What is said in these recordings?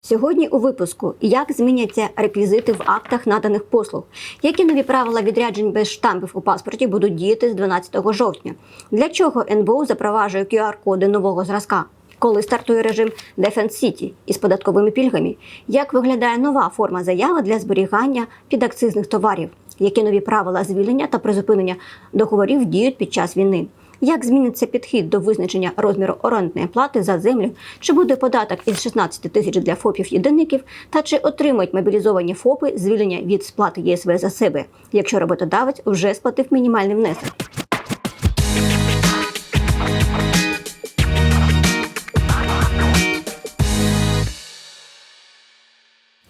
Сьогодні у випуску як зміняться реквізити в актах наданих послуг, які нові правила відряджень без штампів у паспорті будуть діяти з 12 жовтня, для чого НБУ запроваджує QR-коди нового зразка, коли стартує режим Defense City із податковими пільгами, як виглядає нова форма заяви для зберігання підакцизних товарів, які нові правила звільнення та призупинення договорів діють під час війни. Як зміниться підхід до визначення розміру орендної плати за землю? Чи буде податок із 16 тисяч для ФОПів єдиників? Та чи отримають мобілізовані ФОПи звільнення від сплати ЄСВ за себе, якщо роботодавець вже сплатив мінімальний внесок?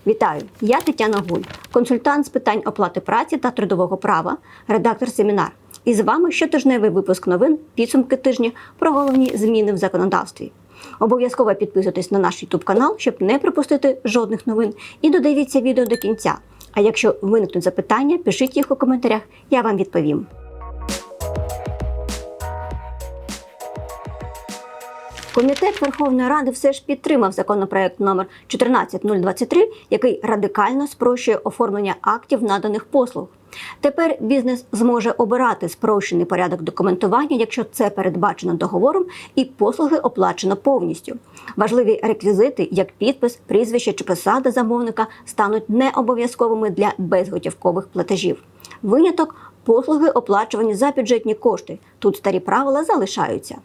Вітаю! Я Тетяна Гуль, консультант з питань оплати праці та трудового права, редактор семінар. І з вами щотижневий випуск новин підсумки тижня про головні зміни в законодавстві. Обов'язково підписуйтесь на наш YouTube канал, щоб не пропустити жодних новин, і додивіться відео до кінця. А якщо виникнуть запитання, пишіть їх у коментарях, я вам відповім. Комітет Верховної Ради все ж підтримав законопроект номер 14023, який радикально спрощує оформлення актів наданих послуг. Тепер бізнес зможе обирати спрощений порядок документування, якщо це передбачено договором, і послуги оплачено повністю. Важливі реквізити, як підпис, прізвище чи посада замовника, стануть необов'язковими для безготівкових платежів. Виняток послуги оплачувані за бюджетні кошти. Тут старі правила залишаються.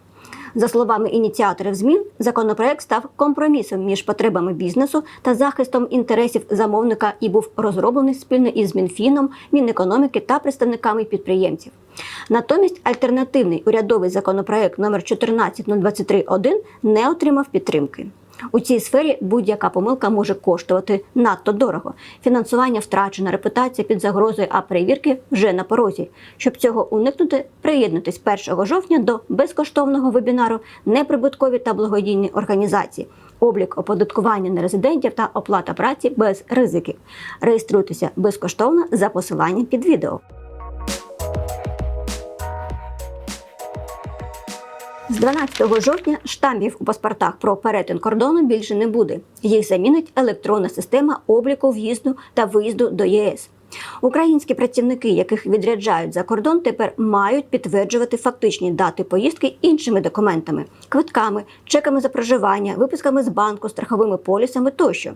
За словами ініціаторів змін, законопроект став компромісом між потребами бізнесу та захистом інтересів замовника і був розроблений спільно із Мінфіном, Мінекономіки та представниками підприємців. Натомість альтернативний урядовий законопроект номер 14023.1 не отримав підтримки. У цій сфері будь-яка помилка може коштувати надто дорого. Фінансування втрачено, репутація під загрозою, а перевірки вже на порозі. Щоб цього уникнути, приєднуйтесь 1 жовтня до безкоштовного вебінару Неприбуткові та благодійні організації. Облік оподаткування нерезидентів та оплата праці без ризиків. Реєструйтеся безкоштовно за посиланням під відео. З 12 жовтня штампів у паспортах про перетин кордону більше не буде. Їх замінить електронна система обліку в'їзду та виїзду до ЄС. Українські працівники, яких відряджають за кордон, тепер мають підтверджувати фактичні дати поїздки іншими документами, квитками, чеками за проживання, виписками з банку, страховими полісами тощо.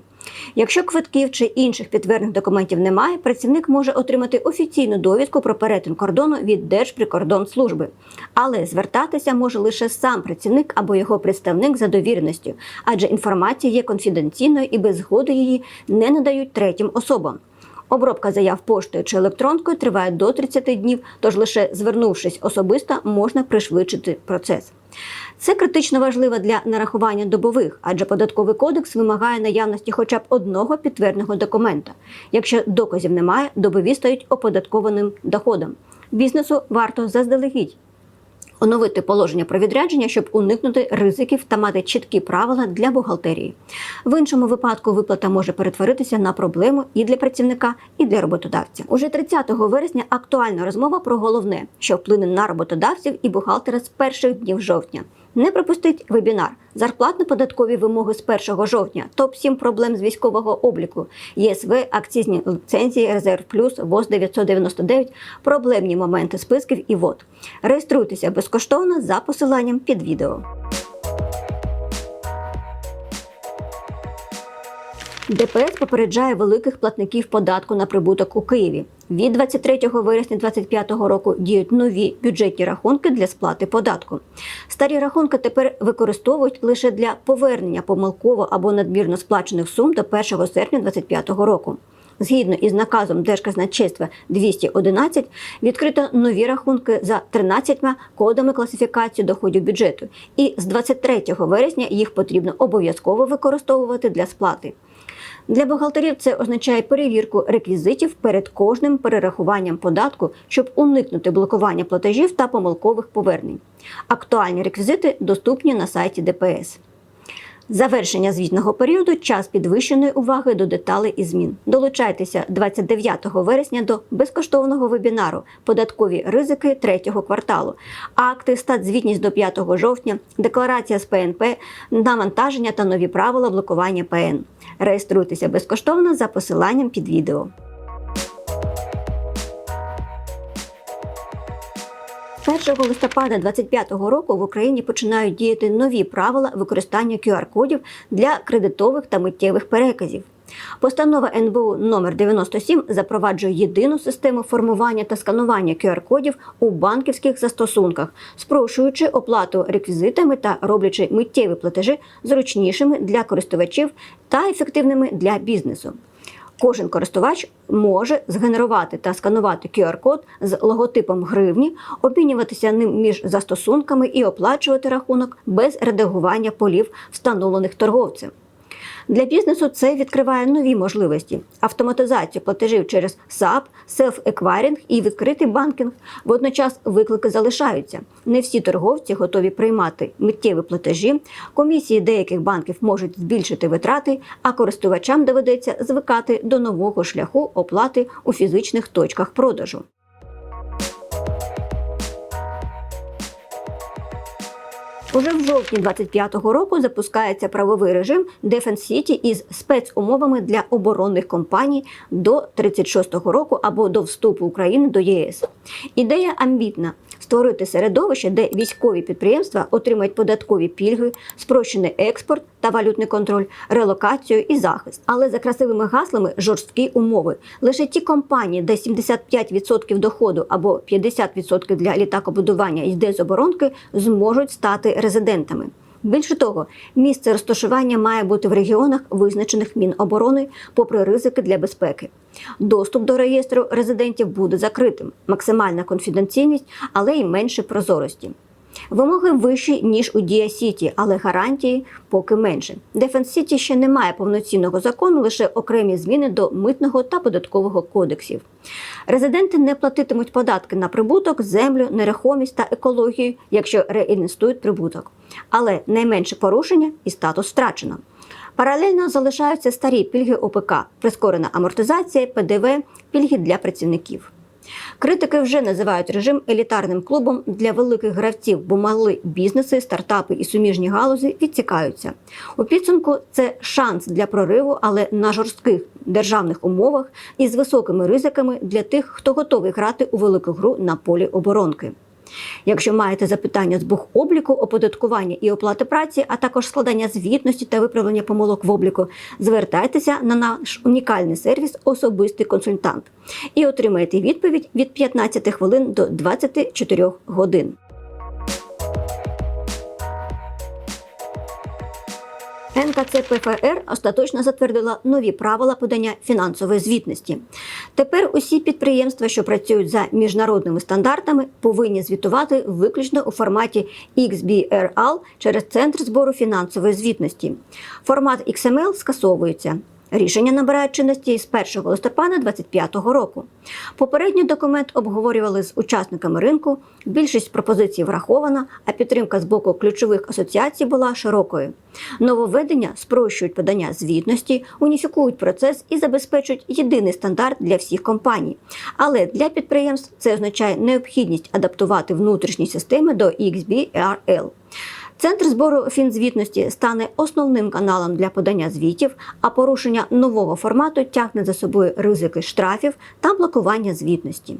Якщо квитків чи інших підтверджених документів немає, працівник може отримати офіційну довідку про перетин кордону від Держприкордонслужби. Але звертатися може лише сам працівник або його представник за довіреністю, адже інформація є конфіденційною і без згоди її не надають третім особам. Обробка заяв поштою чи електронкою триває до 30 днів, тож лише звернувшись особисто, можна пришвидшити процес. Це критично важливо для нарахування добових, адже податковий кодекс вимагає наявності хоча б одного підтвердженого документа. Якщо доказів немає, добові стають оподаткованим доходом. Бізнесу варто заздалегідь оновити положення про відрядження, щоб уникнути ризиків та мати чіткі правила для бухгалтерії. В іншому випадку виплата може перетворитися на проблему і для працівника, і для роботодавця. Уже 30 вересня актуальна розмова про головне, що вплине на роботодавців і бухгалтера з перших днів жовтня. Не пропустить вебінар. Зарплатно-податкові вимоги з 1 жовтня, топ 7 проблем з військового обліку, ЄСВ, акцизні ліцензії, резерв плюс, ВОЗ 999, проблемні моменти списків і ВОД. Реєструйтеся безкоштовно за посиланням під відео. ДПС попереджає великих платників податку на прибуток у Києві. Від 23 вересня 2025 року діють нові бюджетні рахунки для сплати податку. Старі рахунки тепер використовують лише для повернення помилково або надмірно сплачених сум до 1 серпня 2025 року. Згідно із наказом Держказначейства 211, відкрито нові рахунки за 13 кодами класифікації доходів бюджету, і з 23 вересня їх потрібно обов'язково використовувати для сплати. Для бухгалтерів це означає перевірку реквізитів перед кожним перерахуванням податку, щоб уникнути блокування платежів та помилкових повернень. Актуальні реквізити доступні на сайті ДПС. Завершення звітного періоду час підвищеної уваги до деталей і змін. Долучайтеся 29 вересня до безкоштовного вебінару Податкові ризики третього кварталу, акти, статзвітність до 5 жовтня, декларація з ПНП, навантаження та нові правила блокування ПН. Реєструйтеся безкоштовно за посиланням під відео. 1 листопада 2025 року в Україні починають діяти нові правила використання QR-кодів для кредитових та миттєвих переказів. Постанова НБУ номер 97 запроваджує єдину систему формування та сканування QR-кодів у банківських застосунках, спрощуючи оплату реквізитами та роблячи миттєві платежі зручнішими для користувачів та ефективними для бізнесу. Кожен користувач може згенерувати та сканувати QR-код з логотипом гривні, обмінюватися ним між застосунками і оплачувати рахунок без редагування полів, встановлених торговцем. Для бізнесу це відкриває нові можливості: автоматизацію платежів через SAP, селф-еквайринг і відкритий банкінг. Водночас виклики залишаються. Не всі торговці готові приймати миттєві платежі. Комісії деяких банків можуть збільшити витрати, а користувачам доведеться звикати до нового шляху оплати у фізичних точках продажу. Уже в жовтні 25-го року запускається правовий режим Defense City із спецумовами для оборонних компаній до 36-го року або до вступу України до ЄС. Ідея амбітна створити середовище, де військові підприємства отримають податкові пільги, спрощений експорт та валютний контроль, релокацію і захист. Але за красивими гаслами жорсткі умови. Лише ті компанії, де 75% доходу або 50% для літакобудування йде з оборонки, зможуть стати резидентами. Більше того, місце розташування має бути в регіонах, визначених Міноборони, попри ризики для безпеки. Доступ до реєстру резидентів буде закритим, максимальна конфіденційність, але й менше прозорості. Вимоги вищі, ніж у Дія Сіті, але гарантії поки менше. Дефенс Сіті ще не має повноцінного закону, лише окремі зміни до митного та податкового кодексів. Резиденти не платитимуть податки на прибуток, землю, нерухомість та екологію, якщо реінвестують прибуток. Але найменше порушення і статус втрачено. Паралельно залишаються старі пільги ОПК, прискорена амортизація, ПДВ, пільги для працівників. Критики вже називають режим елітарним клубом для великих гравців, бо мали бізнеси, стартапи і суміжні галузі відцікаються. У підсумку це шанс для прориву, але на жорстких державних умовах і з високими ризиками для тих, хто готовий грати у велику гру на полі оборонки. Якщо маєте запитання з бухобліку, оподаткування і оплати праці, а також складання звітності та виправлення помилок в обліку, звертайтеся на наш унікальний сервіс Особистий консультант і отримаєте відповідь від 15 хвилин до 24 годин. НКЦПФР остаточно затвердила нові правила подання фінансової звітності. Тепер усі підприємства, що працюють за міжнародними стандартами, повинні звітувати виключно у форматі XBRL через центр збору фінансової звітності. Формат XML скасовується. Рішення набирають чинності з 1 листопада 2025 року. Попередній документ обговорювали з учасниками ринку. Більшість пропозицій врахована, а підтримка з боку ключових асоціацій була широкою. Нововведення спрощують подання звітності, уніфікують процес і забезпечують єдиний стандарт для всіх компаній. Але для підприємств це означає необхідність адаптувати внутрішні системи до XBRL. Центр збору фінзвітності стане основним каналом для подання звітів, а порушення нового формату тягне за собою ризики штрафів та блокування звітності.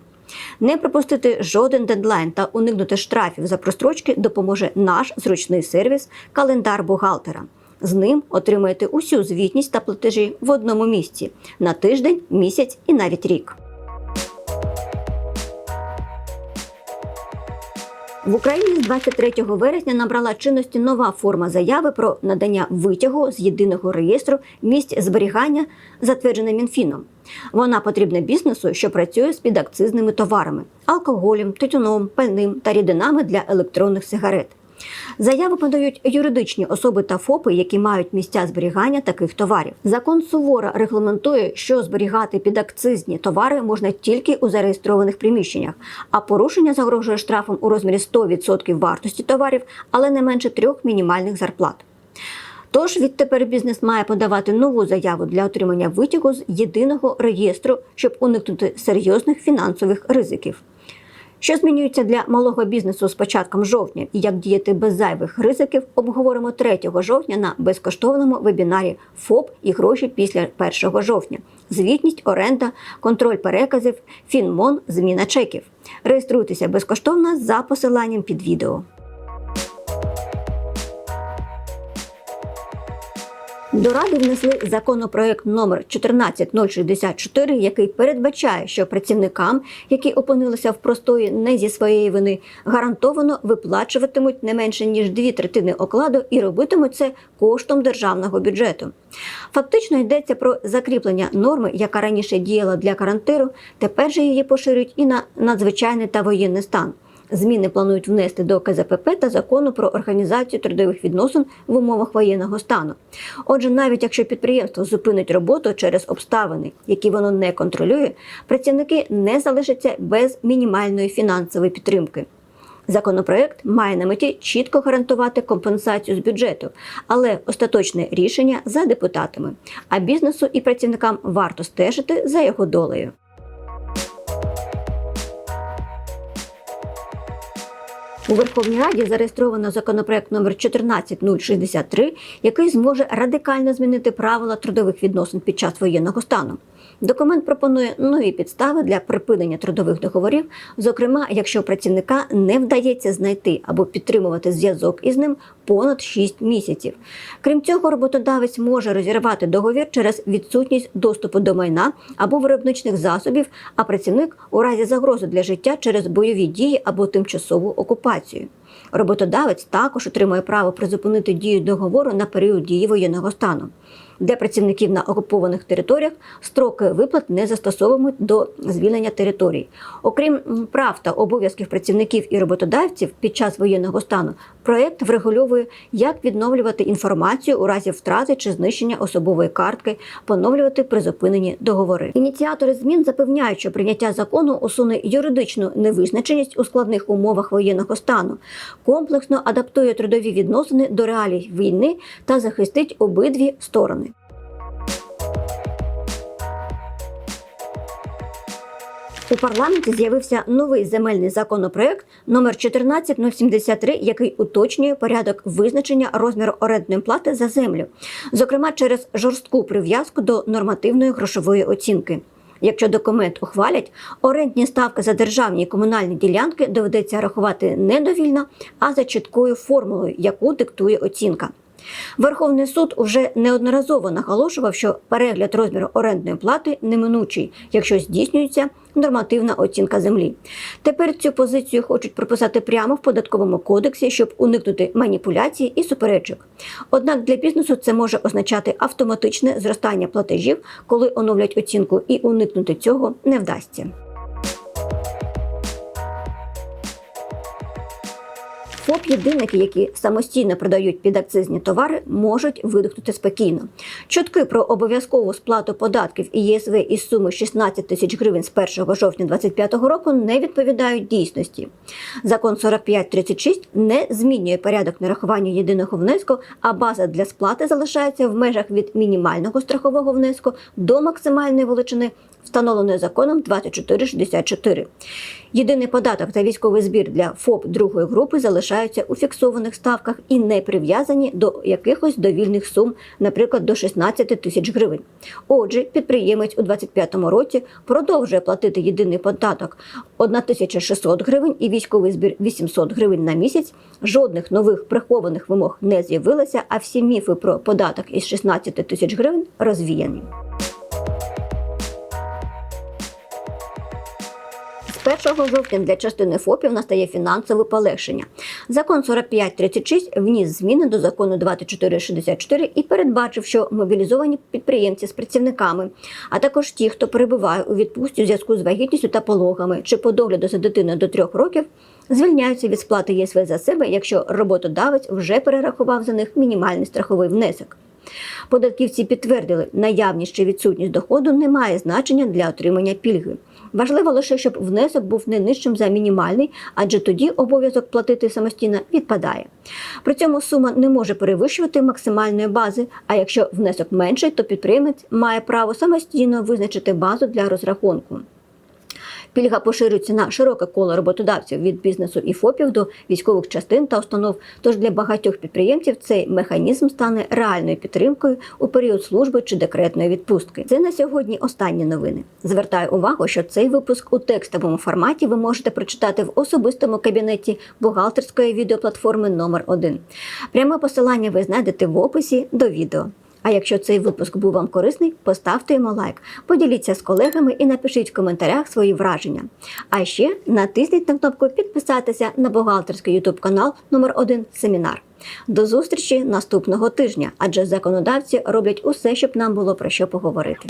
Не пропустити жоден дедлайн та уникнути штрафів за прострочки допоможе наш зручний сервіс Календар бухгалтера. З ним отримаєте усю звітність та платежі в одному місці на тиждень, місяць і навіть рік. В Україні з 23 вересня набрала чинності нова форма заяви про надання витягу з єдиного реєстру місць зберігання, затверджена Мінфіном. Вона потрібна бізнесу, що працює з підакцизними товарами алкоголем, тютюном, пальним та рідинами для електронних сигарет. Заяви подають юридичні особи та ФОПи, які мають місця зберігання таких товарів. Закон суворо регламентує, що зберігати підакцизні товари можна тільки у зареєстрованих приміщеннях, а порушення загрожує штрафом у розмірі 100% вартості товарів, але не менше трьох мінімальних зарплат. Тож відтепер бізнес має подавати нову заяву для отримання витягу з єдиного реєстру, щоб уникнути серйозних фінансових ризиків. Що змінюється для малого бізнесу з початком жовтня і як діяти без зайвих ризиків, обговоримо 3 жовтня на безкоштовному вебінарі ФОП і гроші після 1 жовтня. Звітність, оренда, контроль переказів, фінмон, зміна чеків. Реєструйтеся безкоштовно за посиланням під відео. До ради внесли законопроект номер 14064, який передбачає, що працівникам, які опинилися в простої не зі своєї вини, гарантовано виплачуватимуть не менше ніж дві третини окладу і робитимуть це коштом державного бюджету. Фактично йдеться про закріплення норми, яка раніше діяла для карантиру, тепер же її поширюють і на надзвичайний та воєнний стан. Зміни планують внести до КЗПП та закону про організацію трудових відносин в умовах воєнного стану. Отже, навіть якщо підприємство зупинить роботу через обставини, які воно не контролює, працівники не залишаться без мінімальної фінансової підтримки. Законопроект має на меті чітко гарантувати компенсацію з бюджету, але остаточне рішення за депутатами. А бізнесу і працівникам варто стежити за його долею. У Верховній Раді зареєстровано законопроект номер 14063, який зможе радикально змінити правила трудових відносин під час воєнного стану. Документ пропонує нові підстави для припинення трудових договорів, зокрема, якщо працівника не вдається знайти або підтримувати зв'язок із ним понад 6 місяців. Крім цього, роботодавець може розірвати договір через відсутність доступу до майна або виробничних засобів, а працівник у разі загрози для життя через бойові дії або тимчасову окупацію. Роботодавець також отримує право призупинити дію договору на період дії воєнного стану. Для працівників на окупованих територіях строки виплат не застосовують до звільнення територій. Окрім прав та обов'язків працівників і роботодавців під час воєнного стану, проект врегульовує, як відновлювати інформацію у разі втрати чи знищення особової картки, поновлювати призупинені договори. Ініціатори змін запевняють, що прийняття закону усуне юридичну невизначеність у складних умовах воєнного стану, комплексно адаптує трудові відносини до реалій війни та захистить обидві сторони. У парламенті з'явився новий земельний законопроект номер 14073, який уточнює порядок визначення розміру орендної плати за землю, зокрема через жорстку прив'язку до нормативної грошової оцінки. Якщо документ ухвалять, орендні ставки за державні і комунальні ділянки доведеться рахувати не довільно, а за чіткою формулою, яку диктує оцінка. Верховний суд уже неодноразово наголошував, що перегляд розміру орендної плати неминучий, якщо здійснюється нормативна оцінка землі. Тепер цю позицію хочуть прописати прямо в податковому кодексі, щоб уникнути маніпуляцій і суперечок. Однак для бізнесу це може означати автоматичне зростання платежів, коли оновлять оцінку, і уникнути цього не вдасться. ФОП-єдинники, які самостійно продають підакцизні товари, можуть видихнути спокійно. Чутки про обов'язкову сплату податків і ЄСВ із суми 16 тисяч гривень з 1 жовтня 2025 року не відповідають дійсності. Закон 4536 не змінює порядок нарахування єдиного внеску, а база для сплати залишається в межах від мінімального страхового внеску до максимальної величини встановленої законом 2464. Єдиний податок та військовий збір для ФОП другої групи залишаються у фіксованих ставках і не прив'язані до якихось довільних сум, наприклад, до 16 тисяч гривень. Отже, підприємець у 2025 році продовжує платити єдиний податок 1600 гривень і військовий збір 800 гривень на місяць. Жодних нових прихованих вимог не з'явилося, а всі міфи про податок із 16 тисяч гривень розвіяні. 1 жовтня для частини ФОПів настає фінансове полегшення. Закон 4536 вніс зміни до закону 2464 і передбачив, що мобілізовані підприємці з працівниками, а також ті, хто перебуває у відпустці у зв'язку з вагітністю та пологами чи по догляду за дитиною до трьох років, звільняються від сплати ЄСВ за себе, якщо роботодавець вже перерахував за них мінімальний страховий внесок. Податківці підтвердили, наявність чи відсутність доходу не має значення для отримання пільги. Важливо лише, щоб внесок був не нижчим за мінімальний, адже тоді обов'язок платити самостійно відпадає. При цьому сума не може перевищувати максимальної бази. А якщо внесок менший, то підприємець має право самостійно визначити базу для розрахунку. Пільга поширюється на широке коло роботодавців від бізнесу і ФОПів до військових частин та установ. Тож для багатьох підприємців цей механізм стане реальною підтримкою у період служби чи декретної відпустки. Це на сьогодні останні новини. Звертаю увагу, що цей випуск у текстовому форматі ви можете прочитати в особистому кабінеті бухгалтерської відеоплатформи номер 1 Пряме посилання ви знайдете в описі до відео. А якщо цей випуск був вам корисний, поставте йому лайк, поділіться з колегами і напишіть в коментарях свої враження. А ще натисніть на кнопку підписатися на бухгалтерський YouTube канал номер 1 Семінар. До зустрічі наступного тижня, адже законодавці роблять усе, щоб нам було про що поговорити.